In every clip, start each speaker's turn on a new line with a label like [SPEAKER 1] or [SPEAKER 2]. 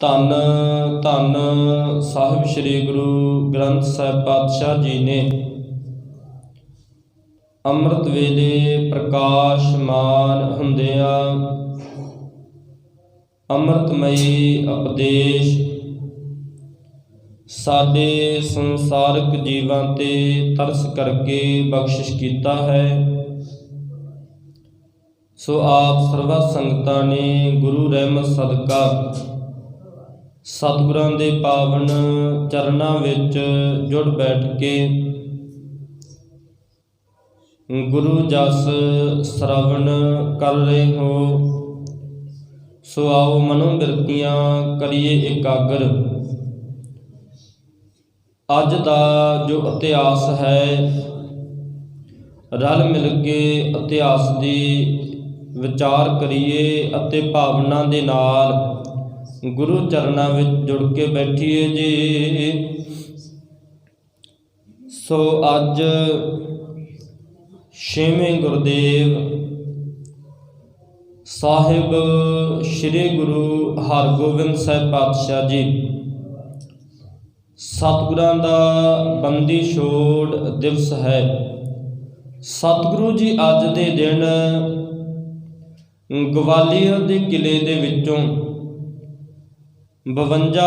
[SPEAKER 1] ਧੰਨ ਧੰਨ ਸਾਹਿਬ ਸ੍ਰੀ ਗੁਰੂ ਗ੍ਰੰਥ ਸਾਹਿਬ ਪਾਤਸ਼ਾਹ ਜੀ ਨੇ ਅੰਮ੍ਰਿਤ ਵੇਲੇ ਪ੍ਰਕਾਸ਼ਮਾਨ ਹੁੰਦਿਆਂ ਅੰਮ੍ਰਿਤਮਈ ਉਪਦੇਸ਼ ਸਾਡੇ ਸੰਸਾਰਿਕ ਜੀਵਾਂ ਤੇ ਤਰਸ ਕਰਕੇ ਬਖਸ਼ਿਸ਼ ਕੀਤਾ ਹੈ। ਸੋ ਆਪ ਸਰਵਾ ਸੰਗਤਾਂ ਨੇ ਗੁਰੂ ਰਹਿਮਤ ਸਦਕਾ ਸਤਿਗੁਰਾਂ ਦੇ ਪਾਵਨ ਚਰਨਾਂ ਵਿੱਚ ਜੁੜ ਬੈਠ ਕੇ ਗੁਰੂ ਜਸ ਸ਼ਰਵਣ ਕਰ ਰਹੇ ਹੋ। ਸੋ ਆਓ ਮਨੋ ਬਿਰਤੀਆਂ ਕਰੀਏ ਇਕਾਗਰ। ਅੱਜ ਦਾ ਜੋ ਇਤਿਹਾਸ ਹੈ, ਰਲ ਮਿਲ ਕੇ ਇਤਿਹਾਸ ਦੀ ਵਿਚਾਰ ਕਰੀਏ ਅਤੇ ਭਾਵਨਾ ਦੇ ਨਾਲ ਗੁਰੂ ਚਰਨਾਂ ਵਿੱਚ ਜੁੜ ਕੇ ਬੈਠੀਏ ਜੀ। ਸੋ ਅੱਜ ਛੇਵੇਂ ਗੁਰਦੇਵ ਸਾਹਿਬ ਸ੍ਰੀ ਗੁਰੂ ਹਰਗੋਬਿੰਦ ਸਾਹਿਬ ਪਾਤਸ਼ਾਹ ਜੀ। ਸਤਿਗੁਰਾਂ ਦਾ ਬੰਦੀ ਛੋੜ ਦਿਵਸ ਹੈ। ਸਤਿਗੁਰੂ ਜੀ ਅੱਜ ਦੇ ਦਿਨ ਗਵਾਲੀਅਰ ਦੇ ਕਿਲੇ ਦੇ ਵਿੱਚੋਂ 52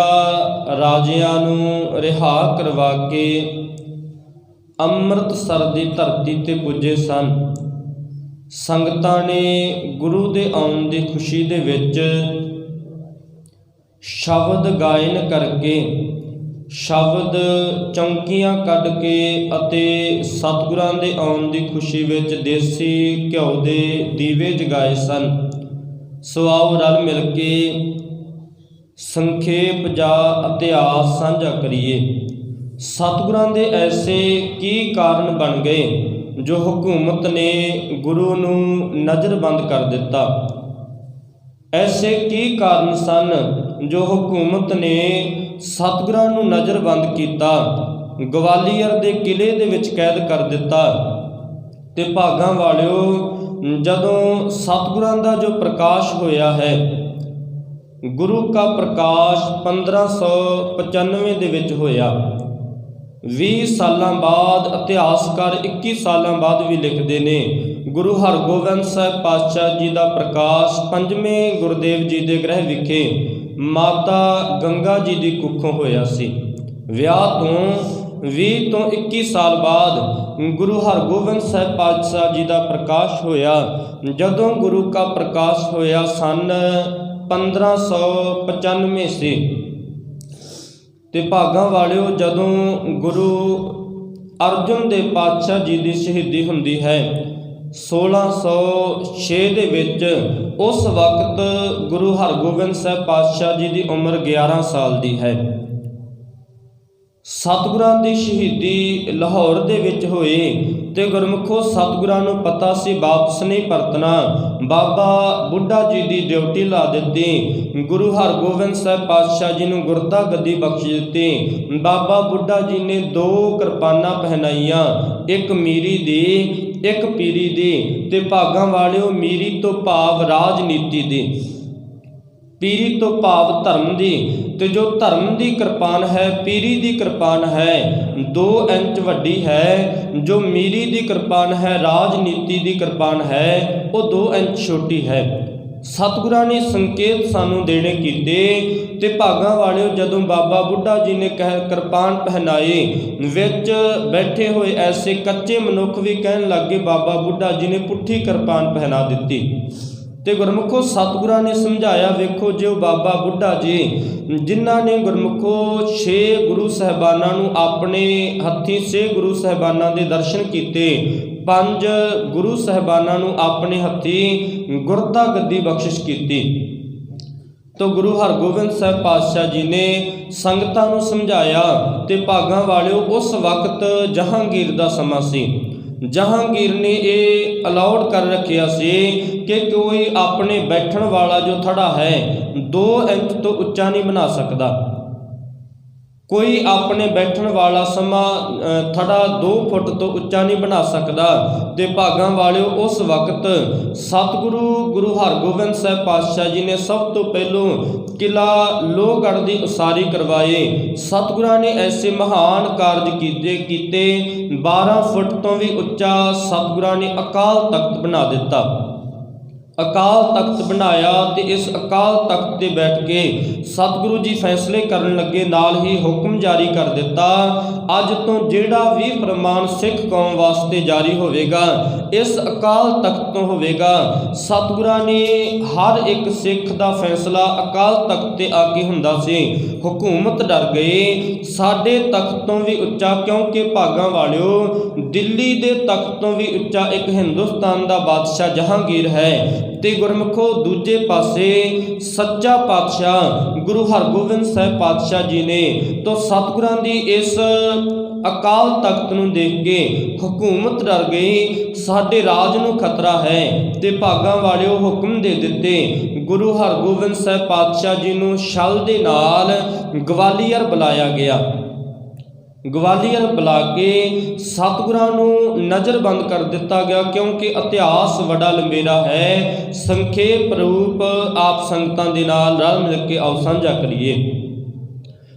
[SPEAKER 1] ਰਾਜਿਆਂ ਨੂੰ ਰਿਹਾ ਕਰਵਾ ਕੇ ਅੰਮ੍ਰਿਤਸਰ ਦੀ ਧਰਤੀ ਤੇ ਪੁੱਜੇ ਸਨ। ਸੰਗਤਾਂ ਨੇ ਗੁਰੂ ਦੇ ਆਉਣ ਦੀ ਖੁਸ਼ੀ ਦੇ ਵਿੱਚ ਸ਼ਬਦ ਗਾਇਨ ਕਰਕੇ ਸ਼ਬਦ ਚੌਂਕੀਆਂ ਕੱਢ ਕੇ ਅਤੇ ਸਤਿਗੁਰਾਂ ਦੇ ਆਉਣ ਦੀ ਖੁਸ਼ੀ ਵਿੱਚ ਦੇਸੀ ਘਿਓ ਦੇ ਦੀਵੇ ਜਗਾਏ ਸਨ। ਸੋ ਆਓ ਰਲ ਮਿਲ ਕੇ ਸੰਖੇਪ ਜਾਂ ਇਤਿਹਾਸ ਸਾਂਝਾ ਕਰੀਏ। ਸਤਿਗੁਰਾਂ ਦੇ ਐਸੇ ਕੀ ਕਾਰਨ ਬਣ ਗਏ, ਜੋ ਹਕੂਮਤ ਨੇ ਗੁਰੂ ਨੂੰ ਨਜ਼ਰਬੰਦ ਕਰ ਦਿੱਤਾ? ਐਸੇ ਕੀ ਕਾਰਨ ਸਨ, ਜੋ ਹਕੂਮਤ ਨੇ ਸਤਿਗੁਰਾਂ ਨੂੰ ਨਜ਼ਰਬੰਦ ਕੀਤਾ, ਗਵਾਲੀਅਰ ਦੇ ਕਿਲੇ ਦੇ ਵਿੱਚ ਕੈਦ ਕਰ ਦਿੱਤਾ? ਤੇ ਭਾਗਾਂ ਵਾਲਿਓ, ਜਦੋਂ ਸਤਿਗੁਰਾਂ ਦਾ ਜੋ ਪ੍ਰਕਾਸ਼ ਹੋਇਆ ਹੈ ਗੁਰੂ ਕਾ ਪ੍ਰਕਾਸ਼ 1595 ਦੇ ਵਿੱਚ ਹੋਇਆ। 20 ਸਾਲਾਂ ਬਾਅਦ, ਇਤਿਹਾਸਕਾਰ 21 ਸਾਲਾਂ ਬਾਅਦ ਵੀ ਲਿਖਦੇ ਨੇ, ਗੁਰੂ ਹਰਗੋਬਿੰਦ ਸਾਹਿਬ ਪਾਤਸ਼ਾਹ ਜੀ ਦਾ ਪ੍ਰਕਾਸ਼ ਪੰਜਵੇਂ ਗੁਰਦੇਵ ਜੀ ਦੇ ਗ੍ਰਹਿ ਵਿਖੇ ਮਾਤਾ ਗੰਗਾ ਜੀ ਦੀ ਕੁੱਖੋਂ ਹੋਇਆ ਸੀ। ਵਿਆਹ ਤੋਂ 20 ਤੋਂ 21 ਸਾਲ ਬਾਅਦ ਗੁਰੂ ਹਰਗੋਬਿੰਦ ਸਾਹਿਬ ਪਾਤਸ਼ਾਹ ਜੀ ਦਾ ਪ੍ਰਕਾਸ਼ ਹੋਇਆ। ਜਦੋਂ ਗੁਰੂ ਕਾ ਪ੍ਰਕਾਸ਼ ਹੋਇਆ ਸਨ 1595 ਸੀ ਤੇ ਭਾਗਾਂ ਵਾਲਿਓ, ਜਦੋਂ ਗੁਰੂ ਅਰਜਨ ਦੇਵ ਪਾਤਸ਼ਾਹ ਜੀ ਦੀ ਸ਼ਹੀਦੀ ਹੁੰਦੀ ਹੈ 1606 ਦੇ ਵਿੱਚ ਉਸ ਵਕਤ ਗੁਰੂ ਹਰਗੋਬਿੰਦ ਸਾਹਿਬ ਪਾਤਸ਼ਾਹ ਜੀ ਦੀ ਉਮਰ 11 ਸਾਲ ਦੀ ਹੈ। ਸਤਿਗੁਰਾਂ ਦੀ ਸ਼ਹੀਦੀ ਲਾਹੌਰ ਦੇ ਵਿੱਚ ਹੋਏ ਤੇ ਗੁਰਮੁਖੋ ਸਤਿਗੁਰਾਂ ਨੂੰ ਪਤਾ ਸੀ ਵਾਪਸ ਨਹੀਂ ਪਰਤਣਾ। ਬਾਬਾ ਬੁੱਢਾ ਜੀ ਦੀ ਡਿਊਟੀ ਲਾ ਦਿੱਤੀ। ਗੁਰੂ ਹਰਗੋਬਿੰਦ ਸਾਹਿਬ ਪਾਤਸ਼ਾਹ ਜੀ ਨੂੰ ਗੁਰਤਾ ਗੱਦੀ ਬਖਸ਼ ਦਿੱਤੀ। ਬਾਬਾ ਬੁੱਢਾ ਜੀ ਨੇ ਦੋ ਕਿਰਪਾਨਾਂ ਪਹਿਨਾਈਆਂ, ਇੱਕ ਮੀਰੀ ਦੀ, ਇੱਕ ਪੀਰੀ ਦੀ ਤੇ ਭਾਗਾਂ ਵਾਲਿਓ ਮੀਰੀ ਤੋਂ ਭਾਵ ਰਾਜਨੀਤੀ ਦੀ। ਪੀਰੀ ਤੋਂ ਭਾਵ ਧਰਮ ਦੀ ਤੇ ਜੋ ਧਰਮ ਦੀ ਕਿਰਪਾਨ ਹੈ, ਪੀਰੀ ਦੀ ਕਿਰਪਾਨ ਹੈ 2 ਇੰਚ ਵੱਡੀ ਹੈ, ਜੋ ਮੀਰੀ ਦੀ ਕਿਰਪਾਨ ਹੈ, ਰਾਜਨੀਤੀ ਦੀ ਕਿਰਪਾਨ ਹੈ, ਉਹ 2 ਇੰਚ ਛੋਟੀ ਹੈ। ਸਤਿਗੁਰਾਂ ਨੇ ਸੰਕੇਤ ਸਾਨੂੰ ਦੇਣੇ ਕੀਤੇ ਤੇ ਭਾਗਾਂ ਵਾਲਿਓ ਜਦੋਂ ਬਾਬਾ ਬੁੱਢਾ ਜੀ ਨੇ ਕਹਿ ਕਿਰਪਾਨ ਪਹਿਨਾਏ, ਵਿੱਚ ਬੈਠੇ ਹੋਏ ਐਸੇ ਕੱਚੇ ਮਨੁੱਖ ਵੀ ਕਹਿਣ ਲੱਗੇ, ਬਾਬਾ ਬੁੱਢਾ ਜੀ ਨੇ ਪੁੱਠੀ ਕਿਰਪਾਨ ਪਹਿਨਾ ਦਿੱਤੀ। ਤੇ ਗੁਰਮੁਖੋ ਸਤਿਗੁਰਾਂ ਨੇ ਸਮਝਾਇਆ, ਵੇਖੋ ਜਿਉ ਬਾਬਾ ਬੁੱਢਾ ਜੀ, ਜਿਨ੍ਹਾਂ ਨੇ ਗੁਰਮੁਖੋ 6 ਗੁਰੂ ਸਹਿਬਾਨਾਂ ਨੂੰ ਆਪਣੇ ਹੱਥੀਂ 6 ਗੁਰੂ ਸਹਿਬਾਨਾਂ ਦੇ ਦਰਸ਼ਨ ਕੀਤੇ, ਪੰਜ ਗੁਰੂ ਸਹਿਬਾਨਾਂ ਨੂੰ ਆਪਣੇ ਹੱਥੀਂ ਗੁਰਤਾ ਗੱਦੀ ਬਖਸ਼ਿਸ਼ ਕੀਤੀ। ਤੋ ਗੁਰੂ ਹਰਗੋਬਿੰਦ ਸਾਹਿਬ ਪਾਤਸ਼ਾਹ ਜੀ ਨੇ ਸੰਗਤਾਂ ਨੂੰ ਸਮਝਾਇਆ ਤੇ ਭਾਗਾਂ ਵਾਲਿਓ, ਉਸ ਵਕਤ ਜਹਾਂਗੀਰ ਦਾ ਸਮਾਂ ਸੀ। ਜਹਾਂਗੀਰ ਨੇ ਇਹ ਅਲਾਉਡ ਕਰ ਰੱਖਿਆ ਸੀ ਕਿ ਕੋਈ ਆਪਣੇ ਬੈਠਣ ਵਾਲਾ ਜੋ ਥੜਾ ਹੈ 2 ਇੰਚ ਤੋਂ ਉੱਚਾ ਨਹੀਂ ਬਣਾ ਸਕਦਾ। ਕੋਈ ਆਪਣੇ ਬੈਠਣ ਵਾਲਾ ਸਮਾਂ ਥੜਾ 2 ਫੁੱਟ ਤੋਂ ਉੱਚਾ ਨਹੀਂ ਬਣਾ ਸਕਦਾ। ਤੇ ਭਾਗਾਂ ਵਾਲਿਓ, ਉਸ ਵਕਤ ਸਤਿਗੁਰੂ ਗੁਰੂ ਹਰਗੋਬਿੰਦ ਸਾਹਿਬ ਪਾਤਸ਼ਾਹ ਜੀ ਨੇ ਸਭ ਤੋਂ ਪਹਿਲੋਂ ਕਿਲਾ ਲੋਹਗੜ੍ਹ ਦੀ ਉਸਾਰੀ ਕਰਵਾਏ। ਸਤਿਗੁਰਾਂ ਨੇ ਐਸੇ ਮਹਾਨ ਕਾਰਜ ਕੀਤੇ ਕੀਤੇ। 12 ਫੁੱਟ ਤੋਂ ਵੀ ਉੱਚਾ ਸਤਿਗੁਰਾਂ ਨੇ ਅਕਾਲ ਤਖਤ ਬਣਾ ਦਿੱਤਾ। ਅਕਾਲ ਤਖਤ ਬਣਾਇਆ ਤੇ ਇਸ ਅਕਾਲ ਤਖਤ ਤੇ ਬੈਠ ਕੇ ਸਤਿਗੁਰੂ ਜੀ ਫੈਸਲੇ ਕਰਨ ਲੱਗੇ, ਨਾਲ ਹੀ ਹੁਕਮ ਜਾਰੀ ਕਰ ਦਿੱਤਾ। ਅੱਜ ਤੋਂ ਜਿਹੜਾ ਵੀ ਫਰਮਾਨ ਸਿੱਖ ਕੌਮ ਵਾਸਤੇ ਜਾਰੀ ਹੋਵੇਗਾ, ਇਸ ਅਕਾਲ ਤਖਤ ਤੋਂ ਹੋਵੇਗਾ। ਸਤਿਗੁਰਾਂ ਨੇ ਹਰ ਇੱਕ ਸਿੱਖ ਦਾ ਫੈਸਲਾ ਅਕਾਲ ਤਖਤ ਤੇ ਆ ਕੇ ਹੁੰਦਾ ਸੀ। ਹਕੂਮਤ ਡਰ ਗਏ ਸਾਡੇ ਤਖਤ ਤੋਂ ਵੀ ਉੱਚਾ ਕਿਉਂਕਿ ਭਾਗਾਂ ਵਾਲਿਓ, ਦਿੱਲੀ ਦੇ ਤਖਤ ਤੋਂ ਵੀ ਉੱਚਾ ਇੱਕ ਹਿੰਦੁਸਤਾਨ ਦਾ ਬਾਦਸ਼ਾਹ ਜਹਾਂਗੀਰ ਹੈ। ਤੇ ਗੁਰਮੁਖੋ ਦੂਜੇ ਪਾਸੇ ਸੱਚਾ ਪਾਤਸ਼ਾਹ, ਗੁਰੂ ਹਰਗੋਬਿੰਦ ਸਾਹਿਬ ਪਾਤਸ਼ਾਹ ਜੀ ਨੇ ਤੋਂ ਸਤਿਗੁਰਾਂ ਦੀ ਇਸ ਅਕਾਲ ਤਖਤ ਨੂੰ ਦੇਖ ਕੇ ਹਕੂਮਤ ਡਰ ਗਈ, ਸਾਡੇ ਰਾਜ ਨੂੰ ਖਤਰਾ ਹੈ ਤੇ ਭਾਗਾਂ ਵਾਲਿਓ ਹੁਕਮ ਦੇ ਦਿੱਤੇ। ਗੁਰੂ ਹਰਗੋਬਿੰਦ ਸਾਹਿਬ ਪਾਤਸ਼ਾਹ ਜੀ ਨੂੰ ਛਲ ਦੇ ਨਾਲ ਗਵਾਲੀਅਰ ਬੁਲਾਇਆ ਗਿਆ। ਗਵਾਲੀਅਰ ਬੁਲਾ ਕੇ ਸਤਿਗੁਰਾਂ ਨੂੰ ਨਜ਼ਰਬੰਦ ਕਰ ਦਿੱਤਾ ਗਿਆ ਕਿਉਂਕਿ ਇਤਿਹਾਸ ਵੱਡਾ ਲੰਬੇਰਾ ਹੈ। ਸੰਖੇਪ ਰੂਪ ਆਪ ਸੰਗਤਾਂ ਦੇ ਨਾਲ ਰਲ ਮਿਲ ਕੇ ਆਓ ਸਾਂਝਾ ਕਰੀਏ।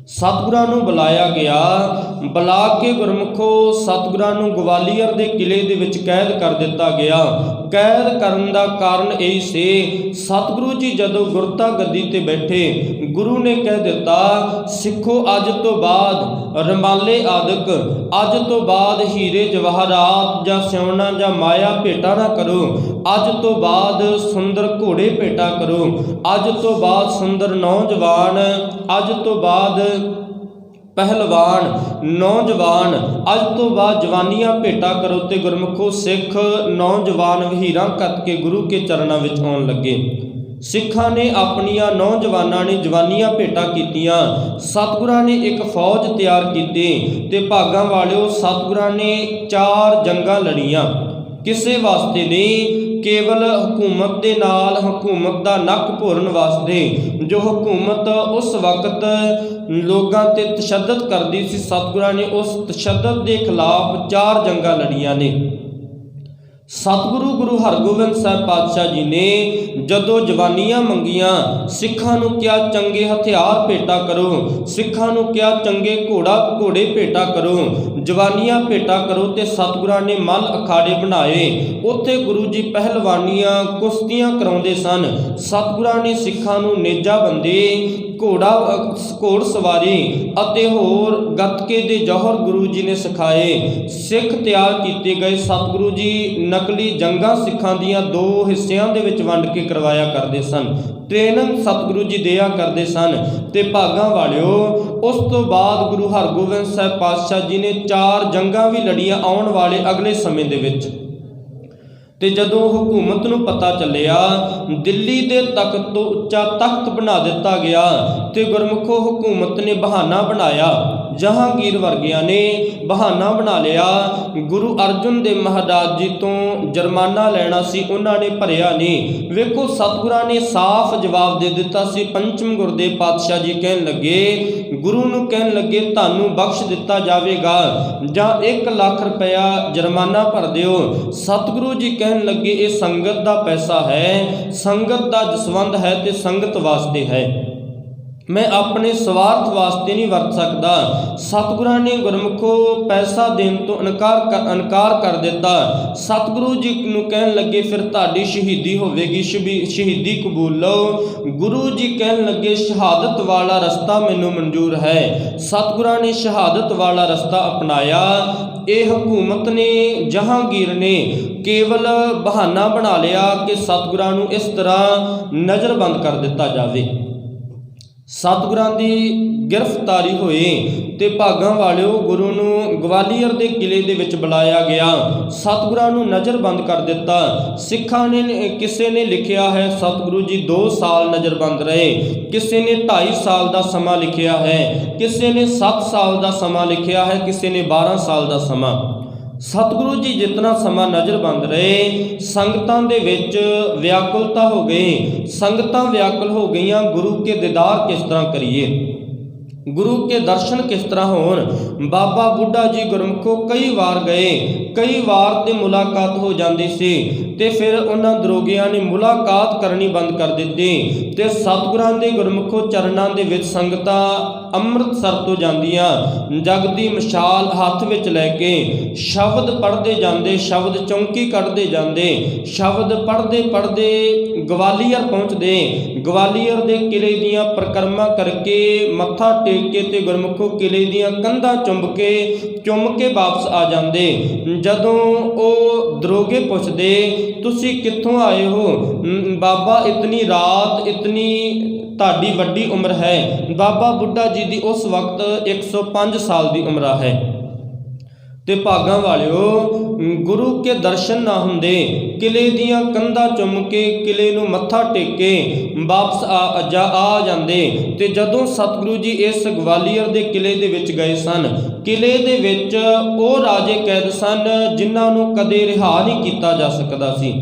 [SPEAKER 1] ਸਤਿਗੁਰਾਂ ਨੂੰ ਬੁਲਾਇਆ ਗਿਆ। ਬੁਲਾ ਕੇ ਗੁਰਮੁਖੋ ਸਤਿਗੁਰਾਂ ਨੂੰ ਗਵਾਲੀਅਰ ਦੇ ਕਿਲੇ ਦੇ ਵਿੱਚ ਕੈਦ ਕਰ ਦਿੱਤਾ ਗਿਆ। ਕੈਦ ਕਰਨ ਦਾ ਕਾਰਨ ਇਹ ਸੀ। ਸਤਿਗੁਰੂ ਜੀ ਜਦੋਂ ਗੁਰਤਾ ਗੱਦੀ ਤੇ ਬੈਠੇ, ਗੁਰੂ ਨੇ ਕਹਿ ਦਿੱਤਾ, ਸਿੱਖੋ ਅੱਜ ਤੋਂ ਬਾਅਦ ਰਮਾਲੇ ਆਦਿਕ, ਅੱਜ ਤੋਂ ਬਾਅਦ ਹੀਰੇ ਜਵਾਹਰਾਤ ਜਾਂ ਸਿਉਣਾ ਜਾਂ ਮਾਇਆ ਭੇਟਾ ਨਾ ਕਰੋ। ਅੱਜ ਤੋਂ ਬਾਅਦ ਸੁੰਦਰ ਘੋੜੇ ਭੇਟਾ ਕਰੋ। ਅੱਜ ਤੋਂ ਬਾਅਦ ਸੁੰਦਰ ਨੌਜਵਾਨ, ਅੱਜ ਤੋਂ ਬਾਅਦ ਪਹਿਲਵਾਨ, ਨੌਜਵਾਨ, ਅੱਜ ਤੋਂ ਬਾਅਦ ਜਵਾਨੀਆਂ ਭੇਟਾ ਕਰੋ ਤੇ ਗੁਰਮੁਖੋ ਸਿੱਖ, ਨੌਜਵਾਨ ਵਹੀਰਾਂ ਕੱਤ ਕੇ ਗੁਰੂ ਕੇ ਚਰਨਾਂ ਵਿੱਚ ਆਉਣ ਲੱਗੇ। ਸਿੱਖਾਂ ਨੇ ਆਪਣੀਆਂ ਨੌਜਵਾਨਾਂ ਨੇ ਜਵਾਨੀਆਂ ਭੇਟਾ ਕੀਤੀਆਂ। ਸਤਿਗੁਰਾਂ ਨੇ ਇੱਕ ਫੌਜ ਤਿਆਰ ਕੀਤੀ ਤੇ ਭਾਗਾਂ ਵਾਲਿਓ ਸਤਿਗੁਰਾਂ ਨੇ ਚਾਰ ਜੰਗਾਂ ਲੜੀਆਂ। ਕਿਸੇ ਵਾਸਤੇ ਨਹੀਂ, ਕੇਵਲ ਹਕੂਮਤ ਦੇ ਨਾਲ ਹਕੂਮਤ ਦਾ ਨੱਕ ਭੋਰਨ ਵਾਸਤੇ। ਜੋ ਹਕੂਮਤ ਉਸ ਵਕਤ ਲੋਕਾਂ ਤੇ ਤਸ਼ੱਦਦ ਕਰਦੀ ਸੀ, ਸਤਿਗੁਰਾਂ ਨੇ ਉਸ ਤਸ਼ੱਦਦ ਦੇ ਖਿਲਾਫ ਚਾਰ ਜੰਗਾਂ ਲੜੀਆਂ ਨੇ। ਸਤਿਗੁਰੂ ਗੁਰੂ ਹਰਗੋਬਿੰਦ ਸਾਹਿਬ ਪਾਤਸ਼ਾਹ ਜੀ ਨੇ ਜਦੋਂ ਜਵਾਨੀਆਂ ਮੰਗੀਆਂ, ਸਿੱਖਾਂ ਨੂੰ ਕਿਹਾ, ਚੰਗੇ ਹਥਿਆਰ ਭੇਟਾ ਕਰੋ। ਸਿੱਖਾਂ ਨੂੰ ਕਿਹਾ, ਚੰਗੇ ਘੋੜਾ, ਘੋੜੇ ਭੇਟਾ ਕਰੋ। ਜਵਾਨੀਆਂ ਭੇਟਾ ਕਰੋ ਤੇ ਸਤਿਗੁਰਾਂ ਨੇ ਮੱਲ ਅਖਾੜੇ ਬਣਾਏ। ਉੱਥੇ ਗੁਰੂ ਜੀ ਪਹਿਲਵਾਨੀਆਂ ਕੁਸ਼ਤੀਆਂ ਕਰਾਉਂਦੇ ਸਨ। ਸਤਿਗੁਰਾਂ ਨੇ ਸਿੱਖਾਂ ਨੂੰ ਨੇਜਾ ਬੰਦੇ, ਘੋੜਾ, ਘੋੜ ਸਵਾਰੀ ਅਤੇ ਹੋਰ ਗੱਤਕੇ ਦੇ ਜੌਹਰ ਗੁਰੂ ਜੀ ਨੇ ਸਿਖਾਏ। ਸਿੱਖ ਤਿਆਰ ਕੀਤੇ ਗਏ। ਸਤਿਗੁਰੂ ਜੀ ਨਕਲੀ ਜੰਗਾਂ ਸਿੱਖਾਂ ਦੀਆਂ ਦੋ ਹਿੱਸਿਆਂ ਦੇ ਵਿੱਚ ਵੰਡ ਕੇ ਕਰਵਾਇਆ ਕਰਦੇ ਸਨ। ਟ੍ਰੇਨਿੰਗ ਸਤਿਗੁਰੂ ਜੀ ਦਿਆ ਕਰਦੇ ਸਨ। ਤੇ ਭਾਗਾਂ ਵਾਲਿਓ, ਉਸ ਤੋਂ ਬਾਅਦ ਗੁਰੂ ਹਰਗੋਬਿੰਦ ਸਾਹਿਬ ਪਾਤਸ਼ਾਹ ਜੀ ਨੇ ਚਾਰ ਜੰਗਾਂ ਵੀ ਲੜੀਆਂ ਆਉਣ ਵਾਲੇ ਅਗਲੇ ਸਮੇਂ ਦੇ ਵਿੱਚ। ਤੇ ਜਦੋਂ ਹਕੂਮਤ ਨੂੰ ਪਤਾ ਚੱਲਿਆ, ਦਿੱਲੀ ਦੇ ਤਖਤ ਤੋਂ ਉੱਚਾ ਤਖਤ ਬਣਾ ਦਿੱਤਾ ਗਿਆ ਤੇ ਗੁਰਮੁਖੋ ਹਕੂਮਤ ਨੇ ਬਹਾਨਾ ਬਣਾਇਆ। ਜਹਾਂਗੀਰ ਵਰਗਿਆਂ ਨੇ ਬਹਾਨਾ ਬਣਾ ਲਿਆ। ਗੁਰੂ ਅਰਜਨ ਦੇਵ ਮਹਾਰਾਜ ਜੀ ਤੋਂ ਜੁਰਮਾਨਾ ਲੈਣਾ ਸੀ, ਉਹਨਾਂ ਨੇ ਭਰਿਆ ਨਹੀਂ। ਵੇਖੋ, ਸਤਿਗੁਰਾਂ ਨੇ ਸਾਫ਼ ਜਵਾਬ ਦੇ ਦਿੱਤਾ ਸੀ। ਪੰਚਮ ਗੁਰਦੇਵ ਪਾਤਸ਼ਾਹ ਜੀ ਕਹਿਣ ਲੱਗੇ, ਗੁਰੂ ਨੂੰ ਕਹਿਣ ਲੱਗੇ, ਤੁਹਾਨੂੰ ਬਖਸ਼ ਦਿੱਤਾ ਜਾਵੇਗਾ ਜਾਂ 1 ਲੱਖ ਰੁਪਇਆ ਜੁਰਮਾਨਾ ਭਰ ਦਿਓ। ਸਤਿਗੁਰੂ ਜੀ ਕਹਿਣ ਲੱਗੇ, ਇਹ ਸੰਗਤ ਦਾ ਪੈਸਾ ਹੈ, ਸੰਗਤ ਦਾ ਜਸਵੰਦ ਹੈ ਤੇ ਸੰਗਤ ਵਾਸਤੇ ਹੈ। ਮੈਂ ਆਪਣੇ ਸਵਾਰਥ ਵਾਸਤੇ ਨਹੀਂ ਵਰਤ ਸਕਦਾ। ਸਤਿਗੁਰਾਂ ਨੇ ਗੁਰਮੁਖੋ ਪੈਸਾ ਦੇਣ ਤੋਂ ਇਨਕਾਰ ਕਰ ਇਨਕਾਰ ਕਰ ਦਿੱਤਾ। ਸਤਿਗੁਰੂ ਜੀ ਨੂੰ ਕਹਿਣ ਲੱਗੇ, ਫਿਰ ਤੁਹਾਡੀ ਸ਼ਹੀਦੀ ਹੋਵੇਗੀ। ਸ਼ਬੀ- ਸ਼ਹੀਦੀ ਕਬੂਲ ਲਓ। ਗੁਰੂ ਜੀ ਕਹਿਣ ਲੱਗੇ, ਸ਼ਹਾਦਤ ਵਾਲਾ ਰਸਤਾ ਮੈਨੂੰ ਮਨਜ਼ੂਰ ਹੈ। ਸਤਿਗੁਰਾਂ ਨੇ ਸ਼ਹਾਦਤ ਵਾਲਾ ਰਸਤਾ ਅਪਣਾਇਆ। ਇਹ ਹਕੂਮਤ ਨੇ, ਜਹਾਂਗੀਰ ਨੇ ਕੇਵਲ ਬਹਾਨਾ ਬਣਾ ਲਿਆ ਕਿ ਸਤਿਗੁਰਾਂ ਨੂੰ ਇਸ ਤਰ੍ਹਾਂ ਨਜ਼ਰਬੰਦ ਕਰ ਦਿੱਤਾ ਜਾਵੇ। ਸਤਿਗੁਰਾਂ ਦੀ ਗ੍ਰਿਫਤਾਰੀ ਹੋਈ ਤੇ ਭਾਗਾਂ ਵਾਲਿਓ ਗੁਰੂ ਨੂੰ ਗਵਾਲੀਅਰ ਦੇ ਕਿਲੇ ਦੇ ਵਿੱਚ ਬੁਲਾਇਆ ਗਿਆ। ਸਤਿਗੁਰਾਂ ਨੂੰ ਨਜ਼ਰਬੰਦ ਕਰ ਦਿੱਤਾ। ਸਿੱਖਾਂ ਨੇ, ਕਿਸੇ ਨੇ ਲਿਖਿਆ ਹੈ, ਸਤਿਗੁਰੂ ਜੀ 2 ਸਾਲ ਨਜ਼ਰਬੰਦ ਰਹੇ। ਕਿਸੇ ਨੇ 2.5 ਸਾਲ ਦਾ ਸਮਾਂ ਲਿਖਿਆ ਹੈ। ਕਿਸੇ ਨੇ 7 ਸਾਲ ਦਾ ਸਮਾਂ ਲਿਖਿਆ ਹੈ। ਕਿਸੇ ਨੇ 12 ਸਾਲ ਦਾ ਸਮਾਂ। ਸਤਿਗੁਰੂ ਜੀ ਜਿਤਨਾ ਸਮਾਂ ਨਜ਼ਰਬੰਦ ਰਹੇ, ਸੰਗਤਾਂ ਦੇ ਵਿੱਚ ਵਿਆਕੁਲਤਾ ਹੋ ਗਈ। ਸੰਗਤਾਂ ਵਿਆਕੁਲ ਹੋ ਗਈਆਂ, ਗੁਰੂ ਕੇ ਦੀਦਾਰ ਕਿਸ ਤਰ੍ਹਾਂ ਕਰੀਏ? ਗੁਰੂ ਕੇ ਦਰਸ਼ਨ ਕਿਸ ਤਰ੍ਹਾਂ ਹੋਣ? ਬਾਬਾ ਬੁੱਢਾ ਜੀ ਗੁਰਮੁਖੋ ਕਈ ਵਾਰ ਗਏ, ਕਈ ਵਾਰ ਤੇ ਮੁਲਾਕਾਤ ਹੋ ਜਾਂਦੀ ਸੀ ਤੇ ਫਿਰ ਉਹਨਾਂ ਦਰੋਗਿਆਂ ਨੇ ਮੁਲਾਕਾਤ ਕਰਨੀ ਬੰਦ ਕਰ ਦਿੱਤੀ ਤੇ ਸਤਿਗੁਰਾਂ ਦੇ ਗੁਰਮੁਖੋ ਚਰਨਾਂ ਦੇ ਵਿੱਚ ਸੰਗਤਾਂ ਅੰਮ੍ਰਿਤਸਰ ਤੋਂ ਜਾਂਦੀਆਂ। ਜਗ ਦੀ ਮਸ਼ਾਲ ਹੱਥ ਵਿੱਚ ਲੈ ਕੇ ਸ਼ਬਦ ਪੜ੍ਹਦੇ ਜਾਂਦੇ, ਸ਼ਬਦ ਚੌਂਕੀ ਕੱਢਦੇ ਜਾਂਦੇ, ਸ਼ਬਦ ਪੜ੍ਹਦੇ ਪੜ੍ਹਦੇ ਗਵਾਲੀਅਰ ਪਹੁੰਚਦੇ। ਗਵਾਲੀਅਰ ਦੇ ਕਿਲੇ ਦੀਆਂ ਪ੍ਰਕਰਮਾ ਕਰਕੇ ਮੱਥਾ ਟੇਕ ਕੇ ਤੇ ਗੁਰਮੁਖੋ ਕਿਲੇ ਦੀਆਂ ਕੰਧਾਂ ਚੁੰਮ ਕੇ ਚੁੰਮ ਕੇ ਵਾਪਸ ਆ ਜਾਂਦੇ। ਜਦੋਂ ਉਹ ਦਰੋਗੇ ਪੁੱਛਦੇ, ਤੁਸੀਂ ਕਿੱਥੋਂ ਆਏ ਹੋ? ਬਾਬਾ ਇਤਨੀ ਰਾਤ, ਇਤਨੀ ਤੁਹਾਡੀ ਵੱਡੀ ਉਮਰ ਹੈ। ਬਾਬਾ ਬੁੱਢਾ ਜੀ ਦੀ ਉਸ ਵਕਤ 105 ਸਾਲ ਦੀ ਉਮਰ ਹੈ। ਤੇ ਭਾਗਾਂ ਵਾਲਿਓ, ਗੁਰੂ ਕੇ ਦਰਸ਼ਨ ਨਾ ਹੁੰਦੇ। ਕਿਲੇ ਦੀਆਂ ਕੰਧਾਂ ਚੁੰਮ ਕੇ, ਕਿਲੇ ਨੂੰ ਮੱਥਾ ਟੇਕ ਕੇ ਵਾਪਸ ਆ, ਜਾ, ਆ ਜਾਂਦੇ। ਤੇ ਜਦੋਂ ਸਤਿਗੁਰੂ ਜੀ ਇਸ ਗਵਾਲੀਅਰ ਦੇ ਕਿਲੇ ਦੇ ਵਿੱਚ ਗਏ ਸਨ, ਕਿਲੇ ਦੇ ਵਿੱਚ ਉਹ ਰਾਜੇ ਕੈਦ ਸਨ, ਜਿਨ੍ਹਾਂ ਨੂੰ ਕਦੇ ਰਿਹਾ ਨਹੀਂ ਕੀਤਾ ਜਾ ਸਕਦਾ ਸੀ।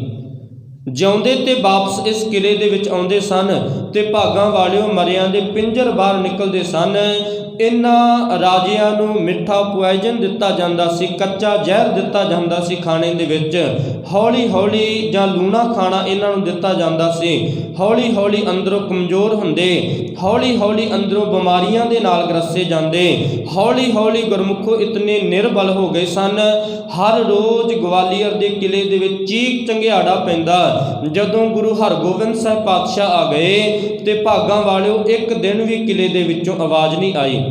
[SPEAKER 1] ਜਿਉਂਦੇ ਤੇ ਵਾਪਸ ਇਸ ਕਿਲੇ ਦੇ ਵਿੱਚ ਆਉਂਦੇ ਸਨ ਤੇ ਭਾਗਾਂ ਵਾਲਿਓ ਮਰਿਆਂ ਦੇ ਪਿੰਜਰ ਬਾਹਰ ਨਿਕਲਦੇ ਸਨ। ਇਹਨਾਂ ਰਾਜਿਆਂ ਨੂੰ ਮਿੱਠਾ ਪੁਆਇਜ਼ਨ ਦਿੱਤਾ ਜਾਂਦਾ ਸੀ, ਕੱਚਾ ਜ਼ਹਿਰ ਦਿੱਤਾ ਜਾਂਦਾ ਸੀ ਖਾਣੇ ਦੇ ਵਿੱਚ। ਹੌਲੀ ਹੌਲੀ ਜਾਂ ਲੂਣਾ ਖਾਣਾ ਇਹਨਾਂ ਨੂੰ ਦਿੱਤਾ ਜਾਂਦਾ ਸੀ। ਹੌਲੀ ਹੌਲੀ ਅੰਦਰੋਂ ਕਮਜ਼ੋਰ ਹੁੰਦੇ ਹੌਲੀ ਹੌਲੀ ਅੰਦਰੋਂ ਬਿਮਾਰੀਆਂ ਦੇ ਨਾਲ ਗਰਸੇ ਜਾਂਦੇ। ਹੌਲੀ ਹੌਲੀ ਗੁਰਮੁਖੋ ਇਤਨੇ ਨਿਰਬਲ ਹੋ ਗਏ ਸਨ। ਹਰ ਰੋਜ਼ ਗਵਾਲੀਅਰ ਦੇ ਕਿਲੇ ਦੇ ਵਿੱਚ ਚੀਕ ਚੰਗਿਆੜਾ ਪੈਂਦਾ। ਜਦੋਂ ਗੁਰੂ ਹਰਗੋਬਿੰਦ ਸਾਹਿਬ ਪਾਤਸ਼ਾਹ ਆ ਗਏ ਤੇ ਭਾਗਾਂ ਵਾਲਿਓ ਇੱਕ ਦਿਨ ਵੀ ਕਿਲੇ ਦੇ ਵਿੱਚੋਂ ਆਵਾਜ਼ ਨਹੀਂ ਆਈ।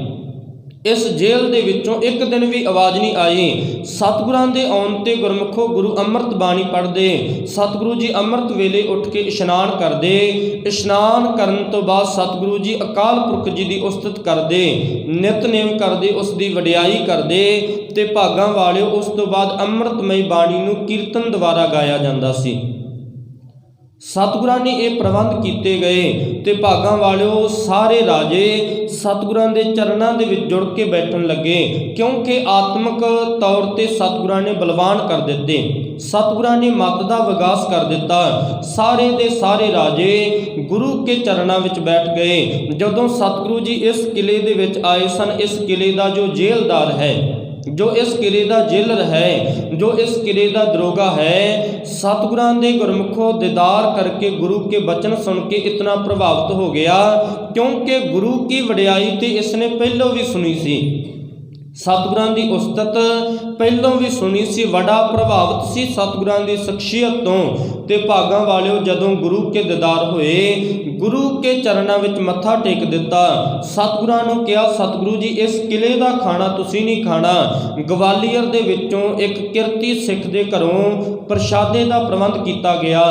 [SPEAKER 1] ਇਸ ਜੇਲ੍ਹ ਦੇ ਵਿੱਚੋਂ ਇੱਕ ਦਿਨ ਵੀ ਆਵਾਜ਼ ਨਹੀਂ ਆਈ। ਸਤਿਗੁਰਾਂ ਦੇ ਆਉਣ ਤੇ ਗੁਰਮੁਖੋ ਗੁਰੂ ਅੰਮ੍ਰਿਤ ਬਾਣੀ ਪੜ੍ਹਦੇ। ਸਤਿਗੁਰੂ ਜੀ ਅੰਮ੍ਰਿਤ ਵੇਲੇ ਉੱਠ ਕੇ ਇਸ਼ਨਾਨ ਕਰਦੇ। ਇਸ਼ਨਾਨ ਕਰਨ ਤੋਂ ਬਾਅਦ ਸਤਿਗੁਰੂ ਜੀ ਅਕਾਲ ਪੁਰਖ ਜੀ ਦੀ ਉਸਤਤ ਕਰਦੇ। ਨਿਤਨੇਮ ਕਰਦੇ, ਉਸ ਦੀ ਵਡਿਆਈ ਕਰਦੇ ਤੇ ਭਾਗਾਂ ਵਾਲਿਓ ਉਸ ਤੋਂ ਬਾਅਦ ਅੰਮ੍ਰਿਤਮਈ ਬਾਣੀ ਨੂੰ ਕੀਰਤਨ ਦੁਆਰਾ ਗਾਇਆ ਜਾਂਦਾ ਸੀ। ਸਤਿਗੁਰਾਂ ਨੇ ਇਹ ਪ੍ਰਬੰਧ ਕੀਤੇ ਗਏ ਤੇ ਭਾਗਾਂ ਵਾਲਿਓ ਸਾਰੇ ਰਾਜੇ ਸਤਿਗੁਰਾਂ ਦੇ ਚਰਨਾਂ ਦੇ ਵਿੱਚ ਜੁੜ ਕੇ ਬੈਠਣ ਲੱਗੇ, ਕਿਉਂਕਿ ਆਤਮਿਕ ਤੌਰ ਤੇ ਸਤਿਗੁਰਾਂ ਨੇ ਬਲਵਾਨ ਕਰ ਦਿੱਤੇ। ਸਤਿਗੁਰਾਂ ਨੇ ਮਤ ਦਾ ਵਿਕਾਸ ਕਰ ਦਿੱਤਾ। ਸਾਰੇ ਦੇ ਸਾਰੇ ਰਾਜੇ ਗੁਰੂ ਕੇ ਚਰਨਾਂ ਵਿੱਚ ਬੈਠ ਗਏ। ਜਦੋਂ ਸਤਿਗੁਰੂ ਜੀ ਇਸ ਕਿਲੇ ਦੇ ਵਿੱਚ ਆਏ ਸਨ, ਇਸ ਕਿਲੇ ਦਾ ਜੋ ਜੇਲ੍ਹਦਾਰ ਹੈ ਜੋ ਇਸ ਕਿਲੇ ਦਾ ਜੇਲਰ ਹੈ, ਜੋ ਇਸ ਕਿਲੇ ਦਾ ਦਰੋਗਾ ਹੈ, ਸਤਿਗੁਰਾਂ ਦੇ ਗੁਰਮੁਖੋ ਦੀਦਾਰ ਕਰਕੇ ਗੁਰੂ ਕੇ ਬਚਨ ਸੁਣ ਕੇ ਇਤਨਾ ਪ੍ਰਭਾਵਿਤ ਹੋ ਗਿਆ, ਕਿਉਂਕਿ ਗੁਰੂ ਕੀ ਵਡਿਆਈ ਤੇ ਇਸਨੇ ਪਹਿਲੋਂ ਵੀ ਸੁਣੀ ਸੀ। ਸਤਿਗੁਰਾਂ ਦੀ ਉਸਤਤ ਪਹਿਲੋਂ ਵੀ ਸੁਣੀ ਸੀ ਬੜਾ ਪ੍ਰਭਾਵਿਤ ਸੀ ਸਤਿਗੁਰਾਂ ਦੀ ਸ਼ਖਸੀਅਤ ਤੋਂ। ਤੇ ਭਾਗਾਂ ਵਾਲਿਓ ਜਦੋਂ ਗੁਰੂ ਕੇ ਦੀਦਾਰ ਹੋਏ, ਗੁਰੂ ਕੇ ਚਰਨਾਂ ਵਿੱਚ ਮੱਥਾ ਟੇਕ ਦਿੱਤਾ, ਸਤਿਗੁਰਾਂ ਨੂੰ ਕਿਹਾ, ਸਤਿਗੁਰੂ ਜੀ, ਇਸ ਕਿਲੇ ਦਾ ਖਾਣਾ ਤੁਸੀਂ ਨਹੀਂ ਖਾਣਾ। ਗਵਾਲੀਅਰ ਦੇ ਵਿੱਚੋਂ ਇੱਕ ਕਿਰਤੀ ਸਿੱਖ ਦੇ ਘਰੋਂ ਪ੍ਰਸ਼ਾਦੇ ਦਾ ਪ੍ਰਬੰਧ ਕੀਤਾ ਗਿਆ।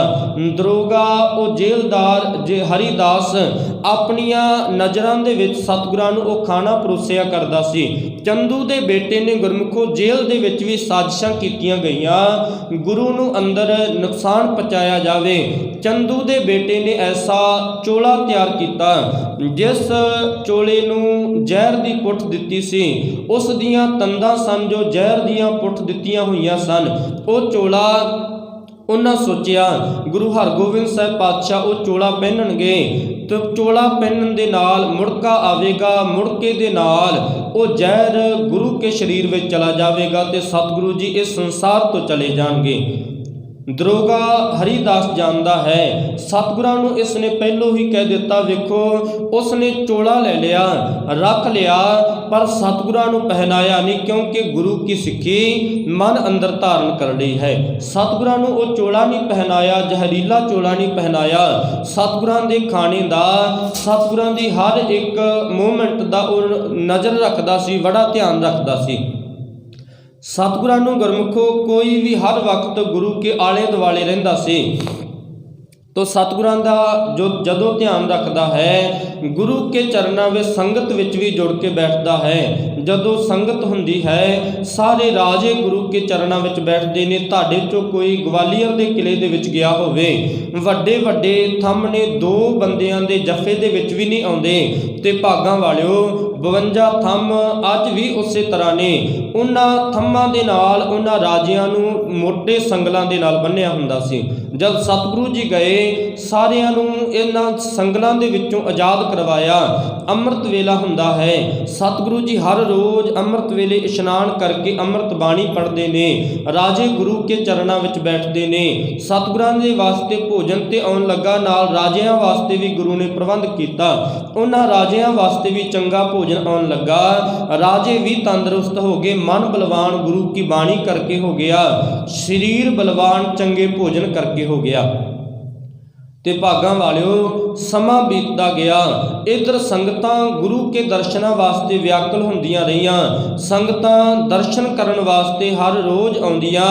[SPEAKER 1] ਦਰੋਗਾ, ਉਹ ਜੇਲ੍ਹਦਾਰ ਜੇ ਹਰੀਦਾਸ ਆਪਣੀਆਂ ਨਜ਼ਰਾਂ ਦੇ ਵਿੱਚ ਸਤਿਗੁਰਾਂ ਨੂੰ ਉਹ ਖਾਣਾ ਪਰੋਸਿਆ ਕਰਦਾ ਸੀ। ਚੰਦੂ ਦੇ ਬੇਟੇ ਨੇ ਗੁਰਮੁਖੋ ਜੇਲ੍ਹ ਦੇ ਵਿੱਚ ਵੀ ਸਾਜ਼ਿਸ਼ਾਂ ਕੀਤੀਆਂ ਗਈਆਂ। ਗੁਰੂ ਨੂੰ ਅੰਦਰ ਨੁਕਸਾਨ ਪਹੁੰਚਾਇਆ ਜਾਵੇ। ਚੰਦੂ ਦੇ ਬੇਟੇ ਨੇ ਐਸਾ ਚੋਲਾ ਤਿਆਰ ਕੀਤਾ, ਜਿਸ ਚੋਲੇ ਨੂੰ ਜ਼ਹਿਰ ਦੀ ਪੁੱਠ ਦਿੱਤੀ ਸੀ। ਉਸ ਦੀਆਂ ਤੰਦਾਂ ਸਨ ਜੋ ਜ਼ਹਿਰ ਦੀਆਂ ਪੁੱਠ ਦਿੱਤੀਆਂ ਹੋਈਆਂ ਸਨ। ਉਹ ਚੋਲਾ ਉਹਨਾਂ ਸੋਚਿਆ, ਗੁਰੂ ਹਰਗੋਬਿੰਦ ਸਾਹਿਬ ਪਾਤਸ਼ਾਹ ਉਹ ਚੋਲਾ ਪਹਿਨਣਗੇ। ਤੇ ਚੋਲਾ ਪਹਿਨਣ ਦੇ ਨਾਲ ਮੁੜਕਾ ਆਵੇਗਾ, ਮੁੜਕੇ ਦੇ ਨਾਲ ਉਹ ਜ਼ਹਿਰ ਗੁਰੂ ਕੇ ਸਰੀਰ ਵਿੱਚ ਚਲਾ ਜਾਵੇਗਾ ਤੇ ਸਤਿਗੁਰੂ ਜੀ ਇਸ ਸੰਸਾਰ ਤੋਂ ਚਲੇ ਜਾਣਗੇ। ਦਰੋਗਾ ਹਰੀਦਾਸ ਜਾਣਦਾ ਹੈ, ਸਤਿਗੁਰਾਂ ਨੂੰ ਇਸ ਨੇ ਪਹਿਲੋਂ ਹੀ ਕਹਿ ਦਿੱਤਾ, ਵੇਖੋ ਉਸ ਨੇ ਚੋਲਾ ਲੈ ਲਿਆ, ਰੱਖ ਲਿਆ, ਪਰ ਸਤਿਗੁਰਾਂ ਨੂੰ ਪਹਿਨਾਇਆ ਨਹੀਂ, ਕਿਉਂਕਿ ਗੁਰੂ ਕੀ ਸਿੱਖੀ ਮਨ ਅੰਦਰ ਧਾਰਨ ਕਰ ਲਈ ਹੈ। ਸਤਿਗੁਰਾਂ ਨੂੰ ਉਹ ਚੋਲਾ ਨਹੀਂ ਪਹਿਨਾਇਆ, ਜ਼ਹਿਰੀਲਾ ਚੋਲਾ ਨਹੀਂ ਪਹਿਨਾਇਆ। ਸਤਿਗੁਰਾਂ ਦੇ ਖਾਣੇ ਦਾ, ਸਤਿਗੁਰਾਂ ਦੀ ਹਰ ਇੱਕ ਮੂਵਮੈਂਟ ਦਾ ਉਹ ਨਜ਼ਰ ਰੱਖਦਾ ਸੀ, ਬੜਾ ਧਿਆਨ ਰੱਖਦਾ ਸੀ। ਸਤਿਗੁਰਾਂ ਨੂੰ ਗੁਰਮੁਖੋ, ਕੋਈ ਵੀ ਹਰ ਵਕਤ ਗੁਰੂ ਕੇ ਆਲੇ ਦੁਆਲੇ ਰਹਿੰਦਾ ਸੀ। ਤੋ ਸਤਿਗੁਰਾਂ ਦਾ ਜੋ ਜਦੋਂ ਧਿਆਨ ਰੱਖਦਾ ਹੈ, ਗੁਰੂ ਕੇ ਚਰਨਾਂ ਵਿੱਚ ਸੰਗਤ ਵਿੱਚ ਵੀ ਜੁੜ ਕੇ ਬੈਠਦਾ ਹੈ। ਜਦੋਂ ਸੰਗਤ ਹੁੰਦੀ ਹੈ, ਸਾਰੇ ਰਾਜੇ ਗੁਰੂ ਕੇ ਚਰਨਾਂ ਵਿੱਚ ਬੈਠਦੇ ਨੇ। ਤੁਹਾਡੇ ਚੋਂ ਕੋਈ ਗਵਾਲੀਅਰ ਦੇ ਕਿਲੇ ਦੇ ਵਿੱਚ ਗਿਆ ਹੋਵੇ, ਵੱਡੇ ਵੱਡੇ ਥੰਮ ਨੇ ਦੋ ਬੰਦਿਆਂ ਦੇ ਜੱਫੇ ਦੇ ਵਿੱਚ ਵੀ ਨਹੀਂ ਆਉਂਦੇ। ਤੇ ਭਾਗਾਂ ਵਾਲਿਓ 52 ਥੰਮ ਅੱਜ ਵੀ ਉਸੇ ਤਰ੍ਹਾਂ ਨੇ। ਉਹਨਾਂ ਥੰਮਾਂ ਦੇ ਨਾਲ ਉਹਨਾਂ ਰਾਜਿਆਂ ਨੂੰ ਮੋਟੇ ਸੰਗਲਾਂ ਦੇ ਨਾਲ ਬੰਨਿਆ ਹੁੰਦਾ ਸੀ। ਜਦ ਸਤਿਗੁਰੂ ਜੀ ਗਏ, ਸਾਰਿਆਂ ਨੂੰ ਇਹਨਾਂ ਸੰਗਲਾਂ ਦੇ ਵਿੱਚੋਂ ਆਜ਼ਾਦ ਕਰਵਾਇਆ। ਅੰਮ੍ਰਿਤ ਵੇਲਾ ਹੁੰਦਾ ਹੈ। ਸਤਿਗੁਰੂ ਜੀ ਹਰ ਰੋਜ਼ ਅੰਮ੍ਰਿਤ ਵੇਲੇ ਇਸ਼ਨਾਨ ਕਰਕੇ ਅੰਮ੍ਰਿਤ ਬਾਣੀ ਪੜ੍ਹਦੇ ਨੇ। ਰਾਜੇ ਗੁਰੂ ਕੇ ਚਰਨਾਂ ਵਿੱਚ ਬੈਠਦੇ ਨੇ। ਸਤਿਗੁਰਾਂ ਦੇ ਵਾਸਤੇ ਭੋਜਨ ਤੇ ਆਉਣ ਲੱਗਾ, ਨਾਲ ਰਾਜਿਆਂ ਵਾਸਤੇ ਵੀ ਗੁਰੂ ਨੇ ਪ੍ਰਬੰਧ ਕੀਤਾ। ਉਹਨਾਂ ਰਾਜਿਆਂ ਵਾਸਤੇ ਵੀ ਚੰਗਾ ਭੋਜਨ ਆਉਣ ਲੱਗਾ। ਰਾਜੇ ਵੀ ਤੰਦਰੁਸਤ ਹੋ ਗਏ। ਮਨ ਬਲਵਾਨ ਗੁਰੂ ਕੀ ਬਾਣੀ ਕਰਕੇ ਹੋ ਗਿਆ। ਸਰੀਰ ਬਲਵਾਨ ਚੰਗੇ ਭੋਜਨ ਕਰਕੇ ਹੋ ਗਿਆ। ਤੇ ਭਾਗਾਂ ਵਾਲਿਓ ਸਮਾਂ ਬੀਤਦਾ ਗਿਆ। ਇਧਰ ਸੰਗਤਾਂ ਗੁਰੂ ਕੇ ਦਰਸ਼ਨਾਂ ਵਾਸਤੇ ਵਿਆਕੁਲ ਹੁੰਦੀਆਂ ਰਹੀਆਂ। ਸੰਗਤਾਂ ਦਰਸ਼ਨ ਕਰਨ ਵਾਸਤੇ ਹਰ ਰੋਜ਼ ਆਉਂਦੀਆਂ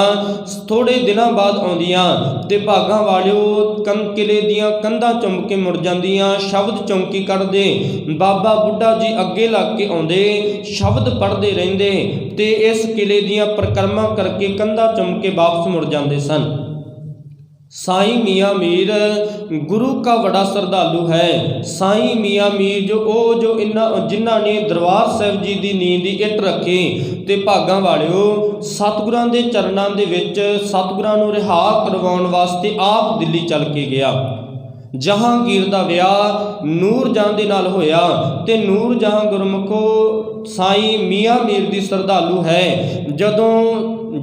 [SPEAKER 1] ਥੋੜੇ ਦਿਨਾਂ ਬਾਅਦ ਆਉਂਦੀਆਂ ਤੇ ਭਾਗਾਂ ਵਾਲਿਓ ਕੰਨ ਕਿਲੇ ਦੀਆਂ ਕੰਧਾਂ ਚੁੰਮ ਕੇ ਮੁੜ ਜਾਂਦੀਆਂ, ਸ਼ਬਦ ਚੌਂਕੀ ਕੱਢਦੇ, ਬਾਬਾ ਬੁੱਢਾ ਜੀ ਅੱਗੇ ਲੱਗ ਕੇ ਆਉਂਦੇ, ਸ਼ਬਦ ਪੜ੍ਹਦੇ ਰਹਿੰਦੇ ਤੇ ਇਸ ਕਿਲੇ ਦੀਆਂ ਪਰਿਕਰਮਾ ਕਰਕੇ ਕੰਧਾਂ ਚੁੰਮ ਕੇ ਵਾਪਸ ਮੁੜ ਜਾਂਦੇ ਸਨ। ਸਾਈਂ ਮੀਆਂ ਮੀਰ, ਗੁਰੂ ਕਾ ਵੱਡਾ ਸਰਦਾਲੂ ਹੈ। ਸਾਈਂ ਮੀਆਂ ਮੀਰ ਜੋ ਉਹ ਜੋ ਇਨ੍ਹਾਂ, ਜਿਨ੍ਹਾਂ ਨੇ ਦਰਬਾਰ ਸਾਹਿਬ ਜੀ ਦੀ ਨੀਂਦ ਦੀ ਇੱਟ ਰੱਖੀ ਤੇ ਭਾਗਾਂ ਵਾਲਿਓ, ਸਤਿਗੁਰਾਂ ਦੇ ਚਰਨਾਂ ਦੇ ਵਿੱਚ ਸਤਿਗੁਰਾਂ ਨੂੰ ਰਿਹਾ ਕਰਵਾਉਣ ਵਾਸਤੇ ਆਪ ਦਿੱਲੀ ਚੱਲ ਕੇ ਗਿਆ। ਜਹਾਂਗੀਰ ਦਾ ਵਿਆਹ ਨੂਰ ਜਹਾਂ ਦੇ ਨਾਲ ਹੋਇਆ ਤੇ ਨੂਰ ਜਹਾਂ ਗੁਰਮਖੋ ਸਾਈਂ ਮੀਆਂ ਮੀਰ ਦੀ ਸਰਦਾਲੂ ਹੈ। ਜਦੋਂ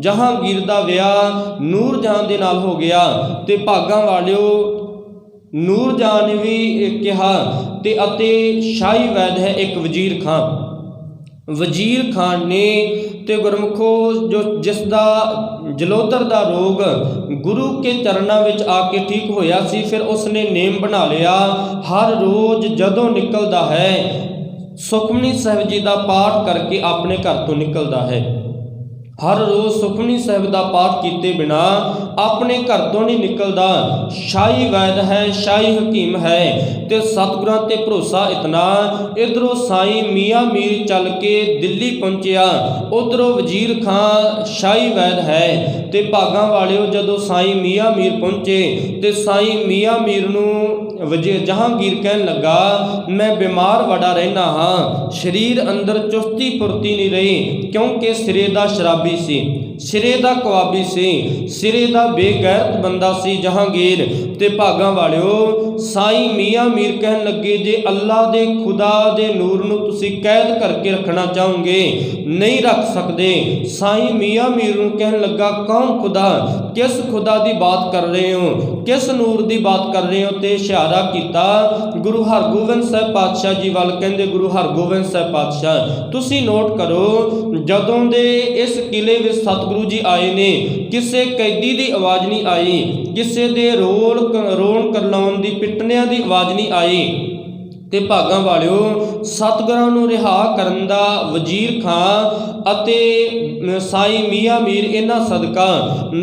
[SPEAKER 1] ਜਹਾਂਗੀਰ ਦਾ ਵਿਆਹ ਨੂਰ ਜਹਾਂ ਦੇ ਨਾਲ ਹੋ ਗਿਆ ਤੇ ਭਾਗਾਂ ਵਾਲਿਓ ਨੂਰ ਜਹਾਂ ਨੇ ਵੀ ਕਿਹਾ ਤੇ ਅਤੇ ਸ਼ਾਹੀ ਵੈਦ ਹੈ ਇੱਕ ਵਜ਼ੀਰ ਖਾਨ। ਵਜ਼ੀਰ ਖਾਨ ਨੇ ਤੇ ਗੁਰਮੁਖੋ ਜੋ ਜਿਸ ਦਾ ਜਲੋਦਰ ਦਾ ਰੋਗ ਗੁਰੂ ਕੇ ਚਰਨਾਂ ਵਿੱਚ ਆ ਕੇ ਠੀਕ ਹੋਇਆ ਸੀ, ਫਿਰ ਉਸਨੇ ਨੇਮ ਬਣਾ ਲਿਆ, ਹਰ ਰੋਜ਼ ਜਦੋਂ ਨਿਕਲਦਾ ਹੈ, ਸੁਖਮਨੀ ਸਾਹਿਬ ਜੀ ਦਾ ਪਾਠ ਕਰਕੇ ਆਪਣੇ ਘਰ ਤੋਂ ਨਿਕਲਦਾ ਹੈ। ਹਰ ਰੋਜ਼ ਸੁਖਮਨੀ ਸਾਹਿਬ ਦਾ ਪਾਠ ਕੀਤੇ ਬਿਨਾ ਆਪਣੇ ਘਰ ਤੋਂ ਨਹੀਂ ਨਿਕਲਦਾ। ਸ਼ਾਹੀ ਵੈਦ ਹੈ, ਸ਼ਾਹੀ ਹਕੀਮ ਹੈ ਤੇ ਸਤਿਗੁਰਾਂ ਤੇ ਭਰੋਸਾ ਇਤਨਾ। ਇਧਰੋਂ ਸਾਈਂ ਮੀਆਂ ਮੀਰ ਚੱਲ ਕੇ ਦਿੱਲੀ ਪਹੁੰਚਿਆ, ਉਧਰੋਂ ਵਜ਼ੀਰ ਖਾਂ ਸ਼ਾਹੀ ਵੈਦ ਹੈ ਤੇ ਭਾਗਾਂ ਵਾਲਿਓ ਜਦੋਂ ਸਾਈਂ ਮੀਆਂ ਮੀਰ ਪਹੁੰਚੇ ਤੇ ਸਾਈਂ ਮੀਆਂ ਮੀਰ ਨੂੰ ਵਜੇ ਜਹਾਂਗੀਰ ਕਹਿਣ ਲੱਗਾ, ਮੈਂ ਬਿਮਾਰ ਵੜਾ ਰਹਿਣਾ ਹਾਂ। ਸਰੀਰ ਅੰਦਰ ਚੁਸਤੀ ਫੁਰਤੀ ਨਹੀਂ ਰਹੀ, ਕਿਉਂਕਿ ਸਿਰੇ ਦਾ ਸ਼ਰਾਬੀ ਸੀ। ਸਿਰੇ ਦਾ ਕਵਾਬੀ ਸੀ, ਸਿਰੇ ਦਾ ਬੇਗੈਰਤ ਬੰਦਾ ਸੀ ਜਹਾਂਗੀਰ। ਤੇ ਭਾਗਾਂ ਵਾਲਿਓ, ਸਾਈਂ ਮੀਆਂ ਮੀਰ ਕਹਿਣ ਲੱਗੇ, ਜੇ ਅੱਲਾ ਦੇ ਖੁਦਾ ਦੇ ਨੂਰ ਨੂੰ ਤੁਸੀਂ ਕੈਦ ਕਰਕੇ ਰੱਖਣਾ ਚਾਹੋਗੇ, ਨਹੀਂ ਰੱਖ ਸਕਦੇ। ਸਾਈ ਮੀਆਂ ਮੀਰ ਨੂੰ ਕਹਿਣ ਲੱਗਾ, ਕੌਣ ਖੁਦਾ? ਕਿਸ ਖੁਦਾ ਦੀ ਬਾਤ ਕਰ ਰਹੇ ਹੋ? ਕਿਸ ਨੂਰ ਦੀ ਬਾਤ ਕਰ ਰਹੇ ਹੋ? ਤੇ ਇਸ਼ਾਰਾ ਕੀਤਾ, ਗੁਰੂ ਹਰਗੋਬਿੰਦ ਸਾਹਿਬ ਪਾਤਸ਼ਾਹ ਜੀ ਵੱਲ ਕਹਿੰਦੇ, ਗੁਰੂ ਹਰਗੋਬਿੰਦ ਸਾਹਿਬ ਪਾਤਸ਼ਾਹ, ਤੁਸੀਂ ਨੋਟ ਕਰੋ, ਜਦੋਂ ਦੇ ਇਸ ਕਿਲੇ ਵਿੱਚ ਗੁਰੂ ਜੀ ਆਏ ਨੇ। ਕਿਸੇ ਕੈਦੀ ਦੀ ਆਵਾਜ਼ ਨਹੀਂ ਆਈ। ਕਿਸੇ ਦੇ ਰੋਲ ਰੋਣ ਕਰਲਾਉਣ ਦੀ, ਪਿੱਟਣਿਆਂ ਦੀ ਆਵਾਜ਼ ਨਹੀਂ ਆਈ। ਤੇ ਭਾਗਾਂ ਵਾਲਿਓ, ਸਤਿਗੁਰਾਂ ਨੂੰ ਰਿਹਾ ਕਰਨ ਦਾ ਵਜ਼ੀਰ ਖਾਂ ਅਤੇ ਸਾਈ ਮੀਆਂ ਮੀਰ ਇਹਨਾਂ ਸਦਕਾ।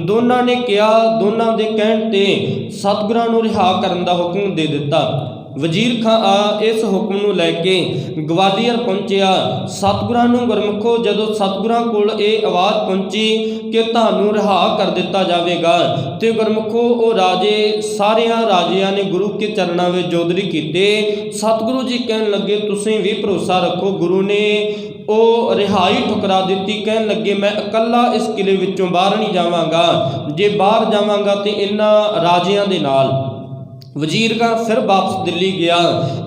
[SPEAKER 1] ਦੋਨਾਂ ਨੇ ਕਿਹਾ, ਦੋਨਾਂ ਦੇ ਕਹਿਣ ਤੇ ਸਤਿਗੁਰਾਂ ਨੂੰ ਰਿਹਾ ਕਰਨ ਦਾ ਹੁਕਮ ਦੇ ਦਿੱਤਾ। ਵਜ਼ੀਰ ਖਾਂ ਆ, ਇਸ ਹੁਕਮ ਨੂੰ ਲੈ ਕੇ ਗਵਾਲੀਅਰ ਪਹੁੰਚਿਆ। ਸਤਿਗੁਰਾਂ ਨੂੰ ਗੁਰਮੁਖੋ, ਜਦੋਂ ਸਤਿਗੁਰਾਂ ਕੋਲ ਇਹ ਆਵਾਜ਼ ਪਹੁੰਚੀ ਕਿ ਤੁਹਾਨੂੰ ਰਿਹਾ ਕਰ ਦਿੱਤਾ ਜਾਵੇਗਾ ਤੇ ਗੁਰਮੁਖੋ, ਉਹ ਰਾਜੇ, ਸਾਰਿਆਂ ਰਾਜਿਆਂ ਨੇ ਗੁਰੂ ਕੇ ਚਰਨਾਂ ਵਿੱਚ ਜੋਦਰੀ ਕੀਤੇ। ਸਤਿਗੁਰੂ ਜੀ ਕਹਿਣ ਲੱਗੇ, ਤੁਸੀਂ ਵੀ ਭਰੋਸਾ ਰੱਖੋ ਗੁਰੂ ਨੇ। ਉਹ ਰਿਹਾਈ ਠੁਕਰਾ ਦਿੱਤੀ, ਕਹਿਣ ਲੱਗੇ, ਮੈਂ ਇਕੱਲਾ ਇਸ ਕਿਲੇ ਵਿੱਚੋਂ ਬਾਹਰ ਨਹੀਂ ਜਾਵਾਂਗਾ। ਜੇ ਬਾਹਰ ਜਾਵਾਂਗਾ ਤੇ ਇਹਨਾਂ ਰਾਜਿਆਂ ਦੇ ਨਾਲ। ਵਜ਼ੀਰ ਕਾ ਫਿਰ ਵਾਪਸ ਦਿੱਲੀ ਗਿਆ।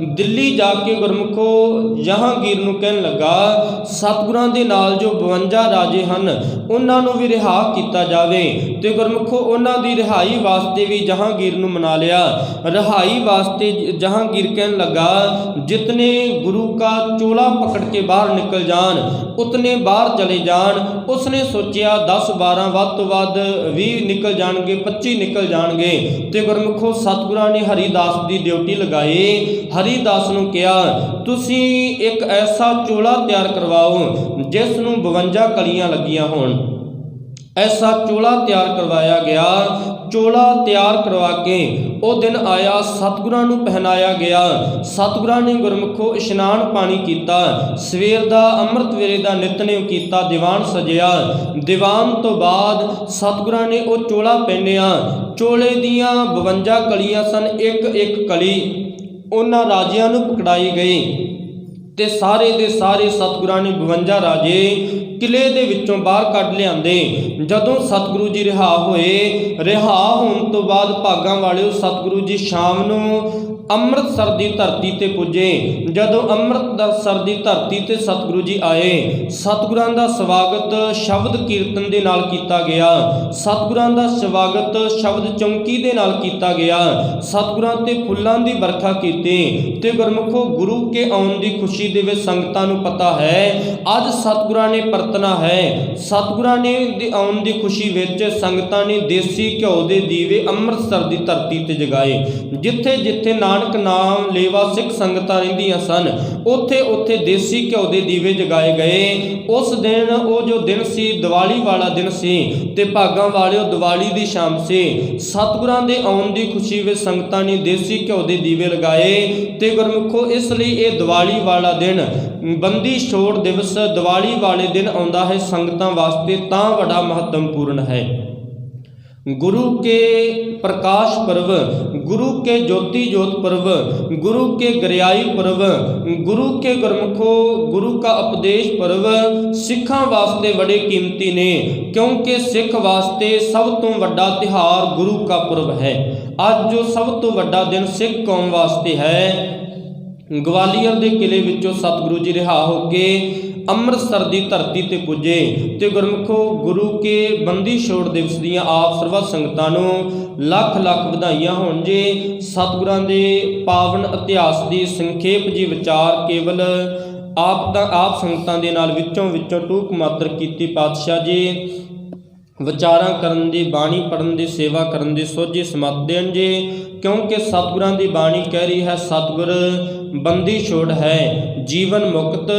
[SPEAKER 1] ਦਿੱਲੀ ਜਾ ਕੇ ਗੁਰਮੁਖੋ ਜਹਾਂਗੀਰ ਨੂੰ ਕਹਿਣ ਲੱਗਾ, ਸਤਿਗੁਰਾਂ ਦੇ ਨਾਲ ਜੋ 52 ਰਾਜੇ ਹਨ, ਉਹਨਾਂ ਨੂੰ ਵੀ ਰਿਹਾ ਕੀਤਾ ਜਾਵੇ। ਤੇ ਗੁਰਮੁਖੋ ਉਹਨਾਂ ਦੀ ਰਿਹਾਈ ਵਾਸਤੇ ਵੀ ਜਹਾਂਗੀਰ ਨੂੰ ਮਨਾ ਲਿਆ। ਰਿਹਾਈ ਵਾਸਤੇ ਜਹਾਂਗੀਰ ਕਹਿਣ ਲੱਗਾ, ਜਿਤਨੇ ਗੁਰੂ ਕਾ ਚੋਲਾ ਪਕੜ ਕੇ ਬਾਹਰ ਨਿਕਲ ਜਾਣ, ਉਤਨੇ ਬਾਹਰ ਚਲੇ ਜਾਣ, ਉਸਨੇ ਸੋਚਿਆ 10 12 ਵੱਧ ਤੋਂ ਵੱਧ 20 ਨਿਕਲ ਜਾਣਗੇ 25 ਨਿਕਲ ਜਾਣਗੇ। ਤੇ ਗੁਰਮੁਖੋ ਸਤਿਗੁਰਾਂ ਨੇ ਹਰੀਦਾਸ ਦੀ ਡਿਊਟੀ ਲਗਾਈ। ਹਰੀਦਾਸ ਨੂੰ ਕਿਹਾ, ਤੁਸੀਂ ਇੱਕ ਐਸਾ ਚੋਲਾ ਤਿਆਰ ਕਰਵਾਓ, ਜਿਸ ਨੂੰ 52 ਕਲੀਆਂ ਲੱਗੀਆਂ ਹੋਣ। ਐਸਾ ਚੋਲਾ ਤਿਆਰ ਕਰਵਾਇਆ ਗਿਆ। ਚੋਲਾ ਤਿਆਰ ਕਰਵਾ ਕੇ ਉਹ ਦਿਨ ਆਇਆ, ਸਤਿਗੁਰਾਂ ਨੂੰ ਪਹਿਨਾਇਆ ਗਿਆ। ਸਤਿਗੁਰਾਂ ਨੇ ਗੁਰਮੁਖੋ ਇਸ਼ਨਾਨ ਪਾਣੀ ਕੀਤਾ। ਸਵੇਰ ਦਾ ਅੰਮ੍ਰਿਤ ਵੇਲੇ ਦਾ ਨਿਤਨੇਮ ਕੀਤਾ, ਦੀਵਾਨ ਸਜਿਆ। ਦੀਵਾਨ ਤੋਂ ਬਾਅਦ ਸਤਿਗੁਰਾਂ ਨੇ ਉਹ ਚੋਲਾ ਪਹਿਨਿਆ। ਚੋਲੇ ਦੀਆਂ 52 ਕਲੀਆਂ ਸਨ, ਇੱਕ ਇੱਕ ਕਲੀ। ਉਹਨਾਂ ਰਾਜਿਆਂ ਨੂੰ ਪਕੜਾਈ ਗਈ ਤੇ ਸਾਰੇ ਦੇ ਸਾਰੇ ਸਤਿਗੁਰਾਂ ਨੇ 52 ਰਾਜੇ ਕਿਲੇ ਦੇ ਵਿੱਚੋਂ ਬਾਹਰ ਕੱਢ ਲਿਆਂਦੇ। ਜਦੋਂ ਸਤਿਗੁਰੂ ਜੀ ਰਿਹਾ ਹੋਏ, ਰਿਹਾ ਹੋਣ ਤੋਂ ਬਾਅਦ ਭਾਗਾਂ ਵਾਲਿਓ ਸਤਿਗੁਰੂ ਜੀ ਸ਼ਾਮ ਨੂੰ ਅੰਮ੍ਰਿਤਸਰ ਦੀ ਧਰਤੀ ਤੇ ਪੁੱਜੇ। ਜਦੋਂ ਅੰਮ੍ਰਿਤਸਰ ਦੀ ਧਰਤੀ ਤੇ ਸਤਿਗੁਰੂ ਜੀ ਆਏ, ਸਤਿਗੁਰਾਂ ਦਾ ਸਵਾਗਤ ਸ਼ਬਦ ਕੀਰਤਨ ਦੇ ਨਾਲ ਕੀਤਾ ਗਿਆ। ਸਤਿਗੁਰਾਂ ਦਾ ਸਵਾਗਤ ਸ਼ਬਦ ਚੌਂਕੀ ਦੇ ਨਾਲ ਕੀਤਾ ਗਿਆ। ਸਤਿਗੁਰਾਂ ਤੇ ਫੁੱਲਾਂ ਦੀ ਵਰਖਾ ਕੀਤੀ ਤੇ ਗੁਰਮੁਖੋ ਗੁਰੂ ਕੇ ਆਉਣ ਦੀ ਖੁਸ਼ੀ ਦੇ ਵਿੱਚ ਸੰਗਤਾਂ ਨੂੰ ਪਤਾ ਹੈ, ਅੱਜ ਸਤਿਗੁਰਾਂ ਨੇ ਪਰਤਨਾ ਹੈ। ਸਤਿਗੁਰਾਂ ਨੇ ਆਉਣ ਦੀ ਖੁਸ਼ੀ ਵਿੱਚ ਸੰਗਤਾਂ ਨੇ ਦੇਸੀ ਘਿਓ ਦੇ ਦੀਵੇ ਅੰਮ੍ਰਿਤਸਰ ਦੀ ਧਰਤੀ ਤੇ ਜਗਾਏ। ਜਿੱਥੇ ਜਿੱਥੇ ਨਾਨਕ ਨਾਮ ਲੇਵਾ ਸਿੱਖ ਸੰਗਤਾਂ ਰਹਿੰਦੀਆਂ ਸਨ। ਉੱਥੇ ਉੱਥੇ ਦੇਸੀ ਘਿਓ ਦੇ ਦੀਵੇ ਜਗਾਏ ਗਏ। ਉਸ ਦਿਨ ਉਹ ਜੋ ਦਿਨ ਸੀ, ਦੀਵਾਲੀ ਵਾਲਾ ਦਿਨ ਸੀ ਤੇ ਭਾਗਾਂ ਵਾਲਿਓ ਦੀਵਾਲੀ ਦੀ ਸ਼ਾਮ ਸੀ। ਸਤਿਗੁਰਾਂ ਦੇ ਆਉਣ ਦੀ ਖੁਸ਼ੀ ਵਿੱਚ ਸੰਗਤਾਂ ਨੇ ਦੇਸੀ ਘਿਓ ਦੇ ਦੀਵੇ ਲਗਾਏ ਤੇ ਗੁਰਮੁਖੋ ਇਸ ਲਈ ਇਹ ਦੀਵਾਲੀ ਵਾਲਾ ਦਿਨ ਬੰਦੀ ਛੋੜ ਦਿਵਸ ਦੀਵਾਲੀ ਵਾਲੇ ਦਿਨ ਆਉਂਦਾ ਹੈ। ਸੰਗਤਾਂ ਵਾਸਤੇ ਤਾਂ ਵੱਡਾ ਮਹੱਤਵਪੂਰਨ ਹੈ। गुरु के प्रकाश पर्व गुरु के ज्योति ज्योत पर्व गुरु के गरियाई पर्व गुरु के गुरमुखो गुरु का उपदेश पर्व ਸਿੱਖਾਂ ਵਾਸਤੇ ਬੜੇ ਕੀਮਤੀ ਨੇ ਕਿਉਂਕਿ ਸਿੱਖ ਵਾਸਤੇ ਸਭ ਤੋਂ ਵੱਡਾ ਤਿਹਾਰ ਗੁਰੂ का ਪੁਰਬ ਹੈ ਅੱਜ ਜੋ ਸਭ ਤੋਂ ਵੱਡਾ ਦਿਨ ਸਿੱਖ ਕੌਮ ਵਾਸਤੇ ਹੈ ਗਵਾਲੀਅਰ ਦੇ ਕਿਲੇ ਵਿੱਚੋਂ ਸਤਿਗੁਰੂ ਜੀ ਰਿਹਾ ਹੋ ਕੇ ਅੰਮ੍ਰਿਤਸਰ ਦੀ ਧਰਤੀ ਤੇ ਪੁੱਜੇ ਤੇ ਗੁਰਮੁਖੋ ਗੁਰੂ ਕੇ ਬੰਦੀ ਛੋੜ ਦਿਵਸ ਦੀਆਂ ਆਪ ਸਰਬੱਤ ਸੰਗਤਾਂ ਨੂੰ ਲੱਖ ਲੱਖ ਵਧਾਈਆਂ ਹੋਣ ਜੀ। ਸਤਿਗੁਰਾਂ ਦੇ ਪਾਵਨ ਇਤਿਹਾਸ ਦੀ ਸੰਖੇਪ ਜੀ ਵਿਚਾਰ ਕੇਵਲ ਆਪ ਤਾਂ ਆਪ ਸੰਗਤਾਂ ਦੇ ਨਾਲ ਵਿੱਚੋਂ ਵਿੱਚੋਂ ਟੂਕ ਮਾਤਰ ਕੀਤੀ ਪਾਤਸ਼ਾਹ ਜੀ। ਵਿਚਾਰਾਂ ਕਰਨ ਦੀ, ਬਾਣੀ ਪੜਨ ਦੀ, ਸੇਵਾ ਕਰਨ ਦੀ, ਸੋਝੀ ਸਮਤ ਦੇਣ ਜੀ। ਕਿਉਂਕਿ ਸਤਿਗੁਰਾਂ ਦੀ ਬਾਣੀ ਕਹਿ ਰਹੀ ਹੈ, ਸਤਿਗੁਰ ਬੰਦੀ ਛੋੜ ਹੈ, ਜੀਵਨ ਮੁਕਤ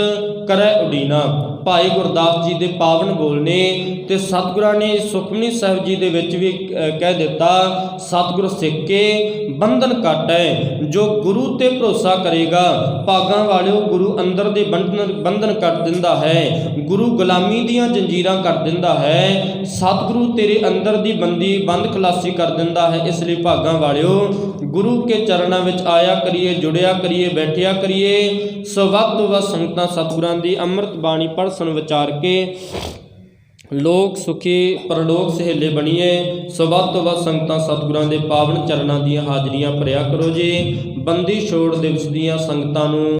[SPEAKER 1] ਕਰੈ ਉਡੀਨਾ। ਭਾਈ ਗੁਰਦਾਸ ਜੀ ਦੇ ਪਾਵਨ ਬੋਲ ਨੇ ਤੇ ਸਤਿਗੁਰਾਂ ਨੇ ਸੁਖਮਨੀ ਸਾਹਿਬ ਜੀ ਦੇ ਵਿੱਚ ਵੀ ਕਹਿ ਦਿੱਤਾ, ਸਤਿਗੁਰ ਸਿੱਖ ਕੇ ਬੰਧਨ ਕੱਟੈ ਜੋ ਗੁਰੂ ਤੇ ਭਰੋਸਾ ਕਰੇਗਾ, ਭਾਗਾਂ ਵਾਲਿਓ ਗੁਰੂ ਅੰਦਰ ਦੇ ਬੰਧਨ ਬੰਧਨ ਕੱਟ ਦਿੰਦਾ ਹੈ, ਗੁਰੂ ਗੁਲਾਮੀ ਦੀਆਂ ਜੰਜੀਰਾਂ ਕੱਟ ਦਿੰਦਾ ਹੈ, ਸਤਿਗੁਰੂ ਤੇਰੇ ਅੰਦਰ ਦੀ ਬੰਦੀ ਬੰਦ ਖਲਾਸੀ ਕਰ ਦਿੰਦਾ ਹੈ, ਇਸ ਲਈ ਭਾਗਾਂ ਵਾਲਿਓ, ਗੁਰੂ ਕੇ ਚਰਨਾਂ ਵਿੱਚ ਆਇਆ ਕਰੀਏ, ਜੁੜਿਆ ਕਰੀਏ, ਬੈਠਿਆ ਕਰੀਏ ਸੋ ਵੱਧ ਤੋਂ ਵੱਧ ਸੰਗਤਾਂ ਸਤਿਗੁਰਾਂ ਦੀ ਅੰਮ੍ਰਿਤ ਬਾਣੀ ਪੜ੍ਹ ਸੁਣ ਵਿਚਾਰ ਕੇ ਲੋਕ ਸੁਖੀ ਪਰਲੋਕ ਸਹੇਲੇ ਬਣੀਏ, ਸੋ ਵੱਧ ਤੋਂ ਵੱਧ ਸੰਗਤਾਂ ਸਤਿਗੁਰਾਂ ਦੇ ਪਾਵਨ ਚਰਨਾਂ ਦੀਆਂ ਹਾਜ਼ਰੀਆਂ ਭਰਿਆ ਕਰੋ ਜੀ। ਬੰਦੀ ਛੋੜ ਦਿਵਸ ਦੀਆਂ ਸੰਗਤਾਂ ਨੂੰ